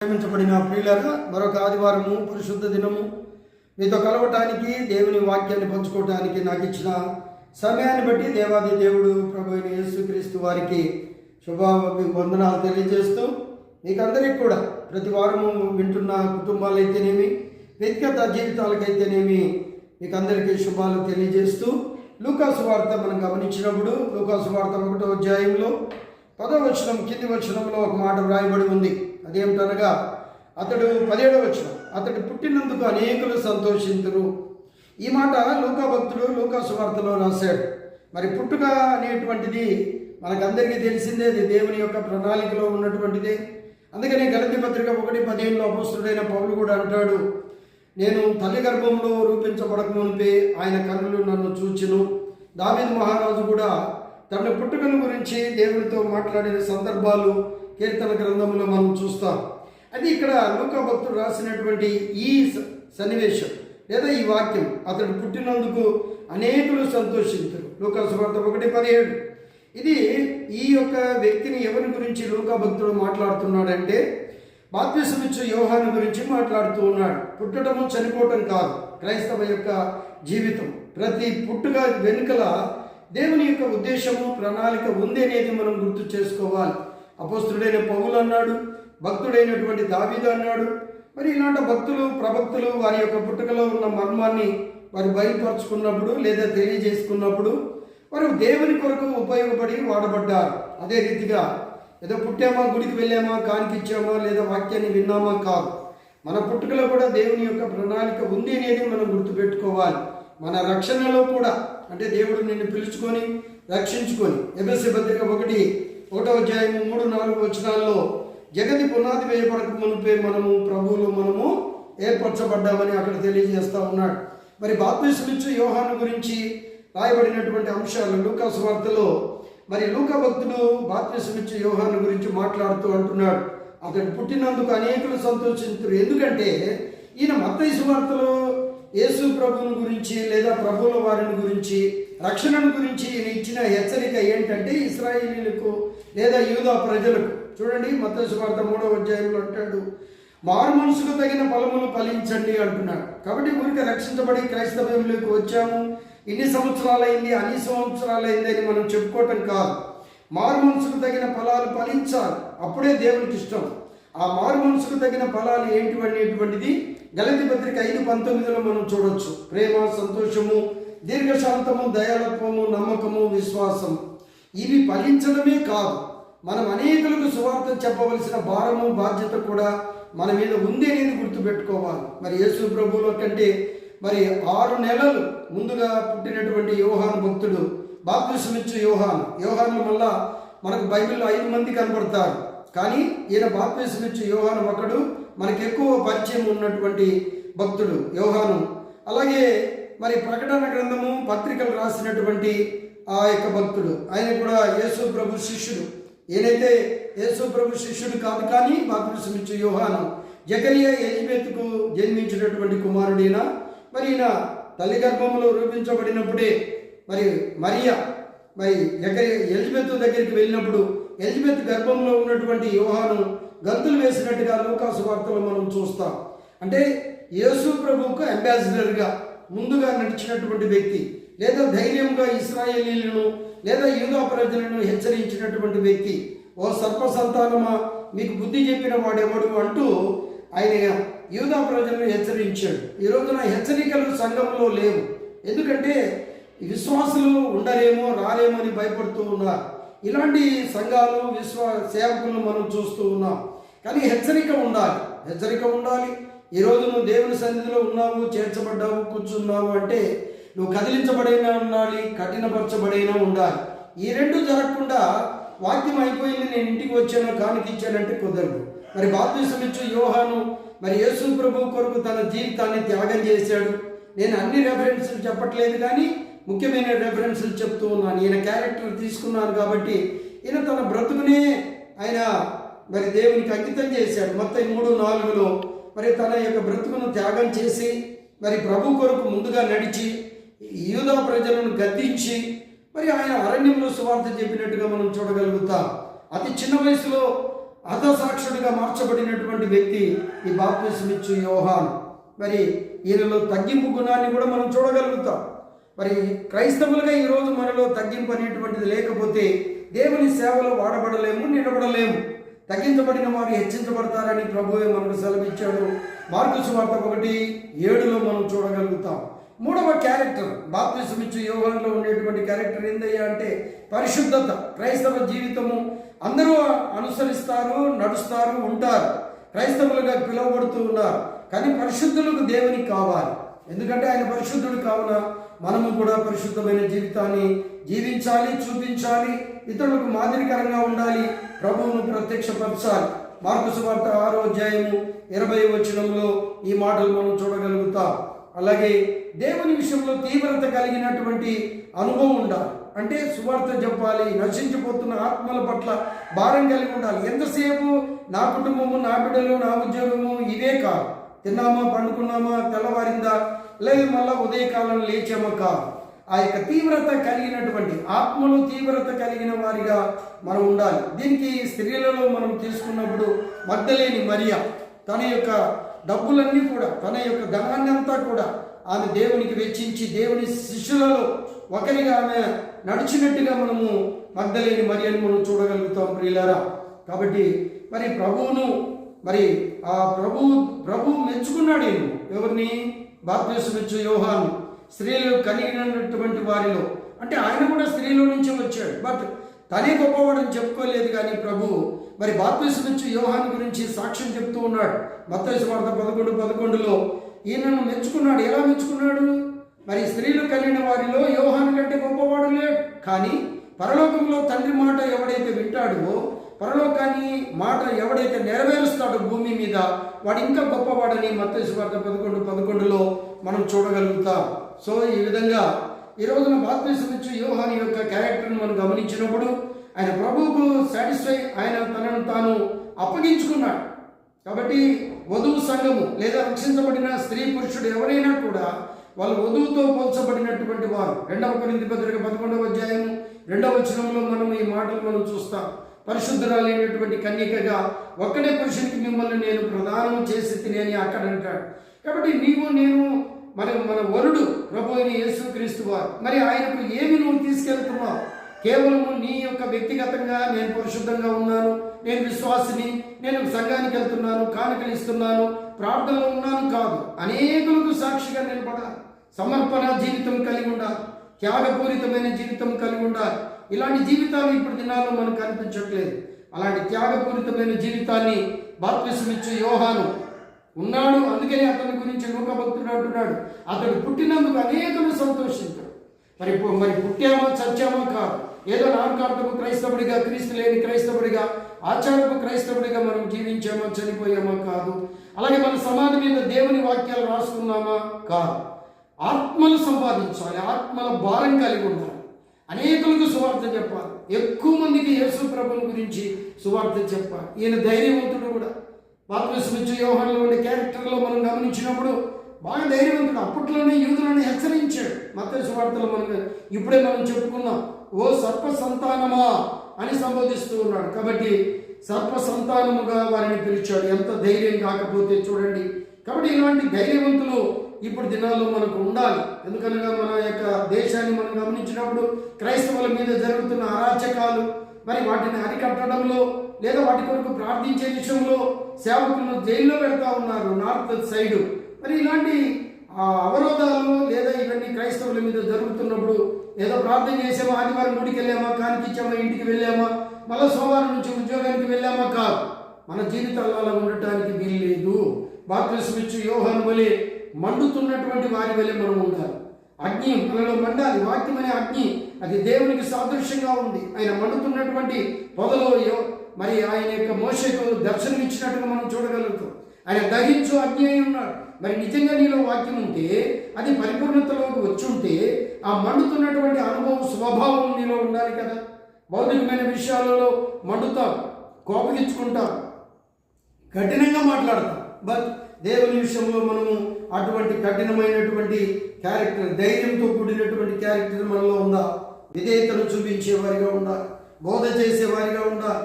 ప్రేమించబడిన ప్రియులరా మరొక ఆదివారము పరిశుద్ధ దినము. మీతో కలవటానికి దేవుని వాక్యాన్ని పంచుకోవటానికి నాకు ఇచ్చిన సమయాన్ని బట్టి దేవాది దేవుడు ప్రభు అయిన యేసుక్రీస్తు వారికి శుభాభివందనాలు వందనాలు తెలియజేస్తూ మీకందరికీ కూడా ప్రతి వారము వింటున్న కుటుంబాలైతేనేమి వ్యక్తిగత జీవితాలకైతేనేమి మీకందరికీ శుభాలు తెలియజేస్తూ లూకాసు వార్త మనం గమనించినప్పుడు లూకాసు వార్త ఒకటో అధ్యాయంలో పదో వచనం కింది వచనంలో ఒక మాట వ్రాయబడి ఉంది. అదేమిటనగా అతడు పదిహేడవ వచ్చిన అతడు పుట్టినందుకు అనేకులు సంతోషించరు ఈ మాట లూకా భక్తుడు లూకా సువార్తలో రాశాడు. మరి పుట్టుక అనేటువంటిది మనకందరికీ తెలిసిందే అది దేవుని యొక్క ప్రణాళికలో ఉన్నటువంటిదే. అందుకని గలతి పత్రిక ఒకటి పదిహేనులో అపస్తుడైన పౌలు కూడా అంటాడు నేను తల్లి గర్భంలో రూపించబడక మునిపే ఆయన కన్నులు నన్ను చూచిను. దావిద్ మహారాజు కూడా తన పుట్టుకను గురించి దేవునితో మాట్లాడిన సందర్భాలు కీర్తన గ్రంథంలో మనం చూస్తాం. అది ఇక్కడ లూకా భక్తుడు రాసినటువంటి ఈ సన్నివేశం లేదా ఈ వాక్యం అతడు పుట్టినందుకు అనేకులు సంతోషించరు లూకాసువార్త ఒకటి పదిహేడు. ఇది ఈ యొక్క వ్యక్తిని ఎవరి గురించి లూకా భక్తుడు మాట్లాడుతున్నాడంటే బాప్తిసమిచ్చు యోహాను గురించి మాట్లాడుతూ ఉన్నాడు. పుట్టడము చనిపోవటం కాదు క్రైస్తవ యొక్క జీవితం. ప్రతి పుట్టుక వెనుకల దేవుని యొక్క ఉద్దేశము ప్రణాళిక ఉంది అనేది మనం గుర్తు చేసుకోవాలి. అపోస్తుడైన పౌలు అన్నాడు భక్తుడైనటువంటి దావీదు అన్నాడు. మరి ఇలాంటి భక్తులు ప్రభక్తులు వారి యొక్క పుట్టుకలో ఉన్న మర్మాన్ని వారు బయలుపరుచుకున్నప్పుడు లేదా తెలియజేసుకున్నప్పుడు వారు దేవుని కొరకు ఉపయోగపడి వాడబడ్డారు. అదే రీతిగా ఏదో పుట్టామా గుడికి వెళ్ళామా కానికిచ్చామా లేదా వాక్యాన్ని విన్నామా కాదు. మన పుట్టుకలో కూడా దేవుని యొక్క ప్రణాళిక ఉంది అనేది మనం గుర్తుపెట్టుకోవాలి. మన రక్షణలో కూడా అంటే దేవుడు నిన్ను పిలుచుకొని రక్షించుకొని ఎబెస్సి భద్రిక ఒకటి ఒకటో అధ్యాయం మూడు నాలుగు వచనాల్లో జగతి పునాది వేయబడక మునిపే మనము ప్రభువులు మనము ఏర్పరచబడ్డామని అక్కడ తెలియజేస్తూ ఉన్నాడు. మరి బాప్తిస్మిచ్చు యోహాను గురించి రాయబడినటువంటి అంశాలు లూకా వార్తలో మరి లూకా భక్తుడు బాప్తిస్మిచ్చు యోహాను గురించి మాట్లాడుతూ అంటున్నాడు. అతడు పుట్టినందుకు అనేకులు సంతోషించారు ఎందుకంటే ఈయన మత్తయి సువార్తలో యేసు ప్రభువుని గురించి లేదా ప్రభువుల వారిని గురించి రక్షణను గురించి ఈయన ఇచ్చిన హెచ్చరిక ఏంటంటే ఇస్రాయేలీలకు లేదా యూదా ప్రజలకు. చూడండి మత్తయి సువార్త మూడవ అధ్యాయంలో అంటాడు మారు మనసుకు తగిన ఫలములు ఫలించండి అంటున్నాడు. కాబట్టి ఊరికి రక్షించబడి క్రైస్తవ్యంలోకి వచ్చాము. ఇన్ని సంవత్సరాలైంది అన్ని సంవత్సరాలైంది అని మనం చెప్పుకోవటం కాదు. మారు మనసుకు తగిన ఫలాలు ఫలించాలి. అప్పుడే దేవునికి ఇష్టం. ఆ మారు మనసుకు తగిన ఫలాలు ఏంటివనేటువంటిది గలతి పత్రిక ఐదు పంతొమ్మిదిలో మనం చూడొచ్చు. ప్రేమ సంతోషము దీర్ఘశాంతము దయాలత్వము నమ్మకము విశ్వాసం ఇవి ఫలించడమే కాదు. మనం అనేకులకు సువార్త చెప్పవలసిన భారము బాధ్యత కూడా మన మీద ఉంది అనేది గుర్తుపెట్టుకోవాలి. మరి యేసు ప్రభువుల కంటే మరి ఆరు నెలలు ముందుగా పుట్టినటువంటి యోహాను భక్తుడు బాప్తిసమిచ్చు యోహాను. యోహాను వల్ల మనకు బైబిల్లో ఐదు మంది కనబడతారు. కానీ ఈయన బాప్తిసమిచ్చు యోహాను ఒకడు మనకు ఎక్కువ పరిచయం ఉన్నటువంటి భక్తుడు యోహాను. అలాగే మరి ప్రకటన గ్రంథము పత్రికలు రాసినటువంటి ఆ యొక్క భక్తుడు. ఆయన కూడా యేసు ప్రభు శిష్యుడు. ఏదైతే యేసు ప్రభు శిష్యుడు కాదు కానీ బాప్తిసమిచ్చు యోహాను జకరియా యజ్మేత్కు జన్మించినటువంటి కుమారుడైన మరి ఈయన తల్లి గర్భంలో రూపించబడినప్పుడే మరి మరియా మరి జకరి ఎలిజబెత్ దగ్గరికి వెళ్ళినప్పుడు ఎలిజబెత్ గర్భంలో ఉన్నటువంటి యోహాను గంతులు వేసినట్టుగా లోకాసు వార్తలు మనం చూస్తాం. అంటే యేసు ప్రభువుకు అంబాసిడర్గా ముందుగా నడిచినటువంటి వ్యక్తి. లేదా ధైర్యంగా ఇస్రాయేలీలను లేదా యూదా ప్రజలను హెచ్చరించినటువంటి వ్యక్తి ఓ సర్ప సంతానమా మీకు బుద్ధి చెప్పిన వాడెవడు? అంటూ ఆయన యూదా ప్రజలను హెచ్చరించాడు. ఈ రోజున హెచ్చరికలు సంఘంలో లేవు. ఎందుకంటే విశ్వాసులు ఉండరేమో రాలేమని భయపడుతూ ఉన్నారు. ఇలాంటి సంఘాలు విశ్వా సేవకులను మనం చూస్తూ ఉన్నాం. కానీ హెచ్చరిక ఉండాలి. హెచ్చరిక ఉండాలి. ఈరోజు నువ్వు దేవుని సన్నిధిలో ఉన్నావు చేర్చబడ్డావు కూర్చున్నావు అంటే నువ్వు కదిలించబడైనా ఉండాలి కఠినపరచబడైనా ఉండాలి. ఈ రెండు జరగకుండా వాక్యం అయిపోయింది నేను ఇంటికి వచ్చాను కానుక ఇచ్చానంటే కుదరదు. మరి బాప్తిసం ఇచ్చు యోహాను మరి యేసు ప్రభు కొరకు తన జీవితాన్ని త్యాగం చేశాడు. నేను అన్ని రెఫరెన్సులు చెప్పట్లేదు కానీ ముఖ్యమైన రెఫరెన్స్లు చెప్తూ ఉన్నాను. ఈయన క్యారెక్టర్ తీసుకున్నాను కాబట్టి ఈయన తన బ్రతుకునే ఆయన మరి దేవునికి అంకితం చేశాడు. మొత్తం మూడు నాలుగులో మరి తన యొక్క బ్రతుకును త్యాగం చేసి మరి ప్రభు కొరకు ముందుగా నడిచి యూదా ప్రజలను గద్దించి మరి ఆయన అరణ్యంలో సువార్త చెప్పినట్టుగా మనం చూడగలుగుతాం. అతి చిన్న వయసులో అర్ధసాక్షుడిగా మార్చబడినటువంటి వ్యక్తి ఈ బాప్తిస్మిచ్చు యోహాన్. మరి ఈయనలో తగ్గింపు గుణాన్ని కూడా మనం చూడగలుగుతాం. మరి క్రైస్తవులుగా ఈరోజు మనలో తగ్గింపు అనేటువంటిది లేకపోతే దేవుని సేవలో వాడబడలేము నిలబడలేము. తగ్గించబడిన వారు హెచ్చించబడతారని ప్రభువే మనకు సెలవిచ్చాడు. మార్కు సువార్త ఒకటి ఏడులో మనం చూడగలుగుతాం. మూడవ క్యారెక్టర్ బాప్తిసమిచ్చు యోగంలో ఉండేటువంటి క్యారెక్టర్ ఏందయ్యా అంటే పరిశుద్ధత క్రైస్తవ జీవితము. అందరూ అనుసరిస్తారు నడుస్తారు ఉంటారు. క్రైస్తవులుగా పిలువబడుతూ ఉన్నారు. కానీ పరిశుద్ధులకు దేవునికి కావాలి. ఎందుకంటే ఆయన పరిశుద్ధుడు కావున మనము కూడా పరిశుద్ధమైన జీవితాన్ని జీవించాలి చూపించాలి. ఇతరులకు మాదిరికరంగా ఉండాలి. ప్రభువును ప్రత్యక్షపరచాలి. మార్కు సువార్త ఆరో అధ్యాయము ఇరవై వచనంలో ఈ మాటలు మనం చూడగలుగుతాం. అలాగే దేవుని విషయంలో తీవ్రత కలిగినటువంటి అనుభవం ఉండాలి. అంటే సువార్త చెప్పాలి నశించిపోతున్న ఆత్మల పట్ల భారం కలిగి ఉండాలి. ఎంతసేపు నా కుటుంబము నా బిడ్డలు నా ఉద్యోగము ఇవే కాదు. తిన్నామా పండుకున్నామా తెల్లవారిందా లేదు మళ్ళా ఉదయకాలం లేచామా కాదు. ఆ యొక్క తీవ్రత కలిగినటువంటి ఆత్మలో తీవ్రత కలిగిన వారిగా మనం ఉండాలి. దీనికి స్త్రీలలో మనం తీసుకున్నప్పుడు మద్దలేని మరియా తన యొక్క డబ్బులన్నీ కూడా తన యొక్క ధనాన్ని అంతా కూడా ఆమె దేవునికి వెచ్చించి దేవుని శిష్యులలో ఒకరిగా ఆమె నడిచినట్టుగా మనము మగ్ధలేని మరియని మనం చూడగలుగుతాం ప్రియులారా. కాబట్టి మరి ప్రభువును మరి ఆ ప్రభు ప్రభు మెచ్చుకున్నాడు ఈయన. ఎవరిని? బాప్తిస్మిచ్చు యోహాను. స్త్రీలు కలిగినటువంటి వారిలో. అంటే ఆయన కూడా స్త్రీలో నుంచి వచ్చాడు. బట్ తనే గొప్పవాడని చెప్పుకోలేదు కానీ ప్రభు మరి బాప్తిస్మిచ్చు యోహాన్ గురించి సాక్ష్యం చెప్తూ ఉన్నాడు. మత్తయి వార్త పదకొండు పదకొండులో ఈయనను మెచ్చుకున్నాడు. ఎలా మెచ్చుకున్నాడు? మరి స్త్రీలు కలిగిన వారిలో యోహాను కంటే గొప్పవాడు లేడు. కానీ పరలోకంలో తండ్రి మాట ఎవడైతే వింటాడో పరలోకాన్ని మాట ఎవడైతే నెరవేరుస్తాడో భూమి మీద వాడు ఇంకా గొప్పవాడని మత్తయి పదకొండు పదకొండులో మనం చూడగలుగుతాం. సో ఈ విధంగా ఈ రోజున బాప్తిసమిచ్చు యోహాని యొక్క క్యారెక్టర్ని మనం గమనించినప్పుడు ఆయన ప్రభువుకు సాటిస్ఫై ఆయన తనను తాను అప్పగించుకున్నాడు. కాబట్టి వధువు సంఘము లేదా రక్షించబడిన స్త్రీ పురుషుడు ఎవరైనా కూడా వాళ్ళు వధువుతో పోల్చబడినటువంటి వారు. రెండవ కొరింది పత్రిక పదకొండవ అధ్యాయము రెండవ వచనంలో మనం ఈ మాటలు మనం చూస్తాం. పరిశుద్ధురాలైనటువంటి కన్యకగా ఒక్కడే పురుషునికి మిమ్మల్ని నేను ప్రదానం చేసి తినేని అక్కడ అంటాడు. కాబట్టి నీవు నేను మరి మన వరుడు ప్రభు అయిన యేసుక్రీస్తు వారు. మరి ఆయనకు ఏమి నువ్వు తీసుకెళ్తున్నావు? కేవలము నీ యొక్క వ్యక్తిగతంగా నేను పరిశుద్ధంగా ఉన్నాను. నేను విశ్వాసిని నేను సంఘానికి వెళ్తున్నాను కానుకలు ఇస్తున్నాను ప్రార్థనలో ఉన్నాను కాదు. అనేకులకు సాక్షిగా నిలబడాలి. సమర్పణ జీవితం కలిగి ఉండాలి. త్యాగపూరితమైన జీవితం కలిగి ఉండాలి. ఇలాంటి జీవితాలు ఇప్పుడు దినాల్లో మనకు కనిపించట్లేదు. అలాంటి త్యాగపూరితమైన జీవితాన్ని బాప్తిసమిచ్చు యోహాను ఉన్నాడు. అందుకని అతని గురించి లోక భక్తుడు అంటున్నాడు. అతడు పుట్టినందుకు అనేకలు సంతోషించాడు మరి మరి పుట్టామో చచ్చామో కాదు. ఏదో నామకార్థము క్రైస్తవుడిగా క్రీస్తు లేని క్రైస్తవుడిగా ఆచారపు క్రైస్తవుడిగా మనం జీవించామా చనిపోయామా కాదు. అలాగే మన సమాధి మీద దేవుని వాక్యాలు రాసుకున్నామా కాదు. ఆత్మలు సంపాదించాలి ఆత్మల భారం కలిగి ఉండాలి. అనేకులకు సువార్త చెప్పాలి. ఎక్కువ మందికి యేసు ప్రభుని గురించి సువార్త చెప్పాలి. ఈయన ధైర్యవంతుడు కూడా. బాప్తిస్మిచ్చు వ్యవహారంలో ఉండే క్యారెక్టర్లో మనం గమనించినప్పుడు బాగా ధైర్యవంతుడు. అప్పట్లోనే యూదులను హెచ్చరించాడు. మత సువార్తలు మనం ఇప్పుడే మనం చెప్పుకున్నాం ఓ సర్ప సంతానమా అని సంబోధిస్తూ ఉన్నాడు. కాబట్టి సర్ప సంతానముగా వారిని పిలిచాడు. ఎంత ధైర్యం కాకపోతే చూడండి. కాబట్టి ఇలాంటి ధైర్యవంతులు ఇప్పుడు దినాల్లో మనకు ఉండాలి. ఎందుకనగా మన యొక్క దేశాన్ని మనం గమనించినప్పుడు క్రైస్తవుల మీద జరుగుతున్న అరాచకాలు మరి వాటిని అరికట్టడంలో లేదా వాటి కొరకు ప్రార్థించే విషయంలో సేవకులను జైల్లో పెడతా ఉన్నారు నార్త్ సైడ్. మరి ఇలాంటి ఆ, అవరోధాలు లేదా ఇవన్నీ క్రైస్తవుల మీద జరుగుతున్నప్పుడు ఏదో ప్రార్థన చేసామా ఆదివారం గుడికి వెళ్ళామా కానిపించామా ఇంటికి వెళ్ళామా మళ్ళీ సోమవారం నుంచి ఉద్యోగానికి వెళ్ళామా కాదు. మన జీవితాల్లో అలా ఉండటానికి వీల్లేదు. బాప్తిస్మిచ్చు యోహాను వలె మండుతున్నటువంటి వారి వలె మనం ఉండాలి. అగ్ని మనలో మండాలి. వాక్యం అనే అగ్ని అది దేవునికి సాదృశ్యంగా ఉంది. ఆయన మండుతున్నటువంటి పొదలో యో- మరి ఆయన యొక్క మోషకు దర్శనం ఇచ్చినట్టుగా మనం చూడగలుగుతాం. ఆయన దహించు అగ్ని అయి ఉన్నాడు. మరి నిజంగా నీలో వాక్యం ఉంటే అది పరిపూర్ణతలోకి వచ్చి ఉంటే ఆ మండుతున్నటువంటి అనుభవం స్వభావం నీలో ఉండాలి కదా. భౌతికమైన విషయాలలో మండుతాం కోపగించుకుంటాం కఠినంగా మాట్లాడతాం బట్ దేవుని విషయంలో మనము అటువంటి కఠినమైనటువంటి క్యారెక్టర్ ధైర్యంతో కూడినటువంటి క్యారెక్టర్ మనలో ఉందా విధేయతను చూపించేవారిగా ఉండాలి. బోధ చేసేవారిగా ఉండాలి.